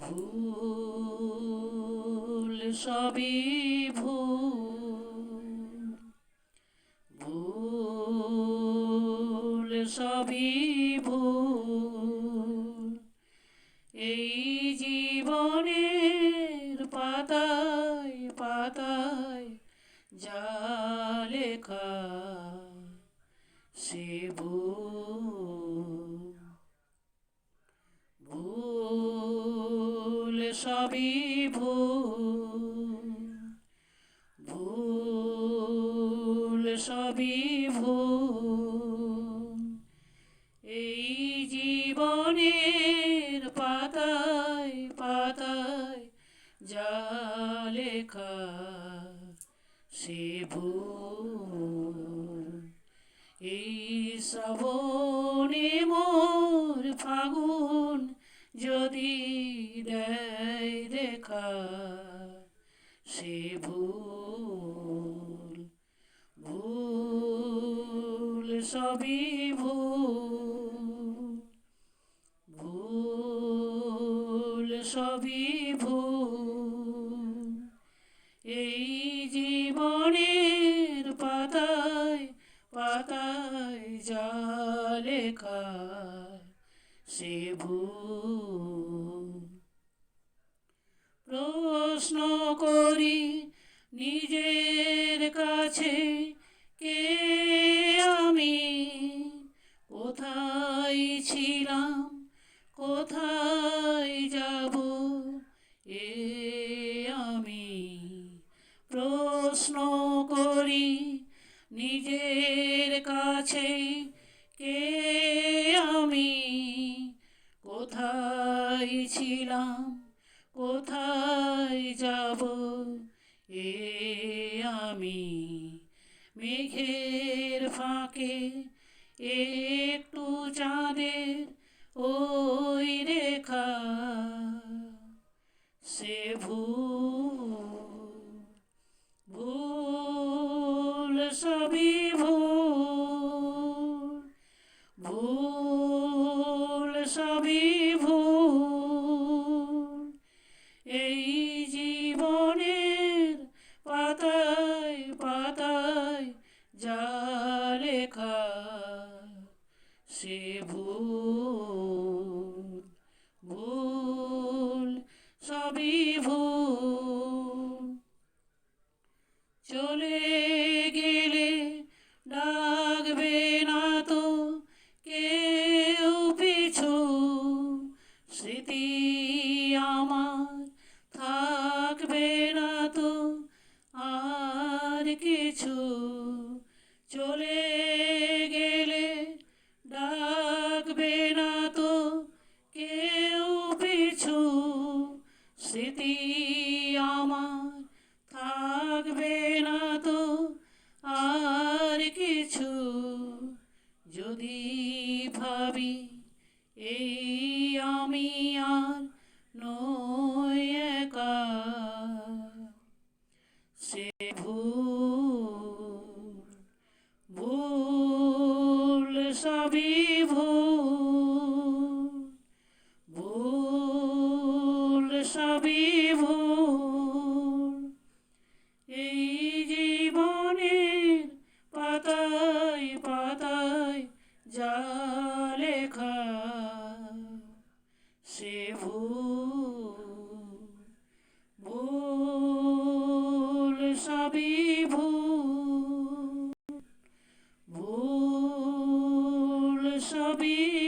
ভুল সবই ভুল। ভুল সবই ভুল। এই জীবনের সবই ভুল ভুল সবই ভুল। এই জীবনের পাতায় পাতায় যা লেখা সে ভুল। এই শ্রাবণে মোর ফাগুন যদি দেয় সে ভুল ভুল সবই ভুল ভুল সবই ভুল। এই জীবনের পাতায় পাতায় যা লেখা সে ভুল। প্রশ্ন করি, নিজের কাছে কে আমি? কোথায় ছিলাম? কোথায় যাব? এ আমি প্রশ্ন করি, নিজের কাছে কে আমি? কোথায় ছিলাম? কোথায় যাব? এ আমি মেঘের ফাঁকে একটু চাঁদের ওই রেখা সে ভুল ভুল সবই এই জীবনের পাতায় পাতায় যা লেখা, সে ভুল ভুল, সবই ভুল। চলে গেলে ডাকবে না তো কেউ আমি আর নই একা। সে ভুল ভুল সবই ভুল ভুল সবই ভুল এই জীবনের পাতায় পাতায় যা লেখা সে ভুল ভুল সবই ভুল ভুল সবই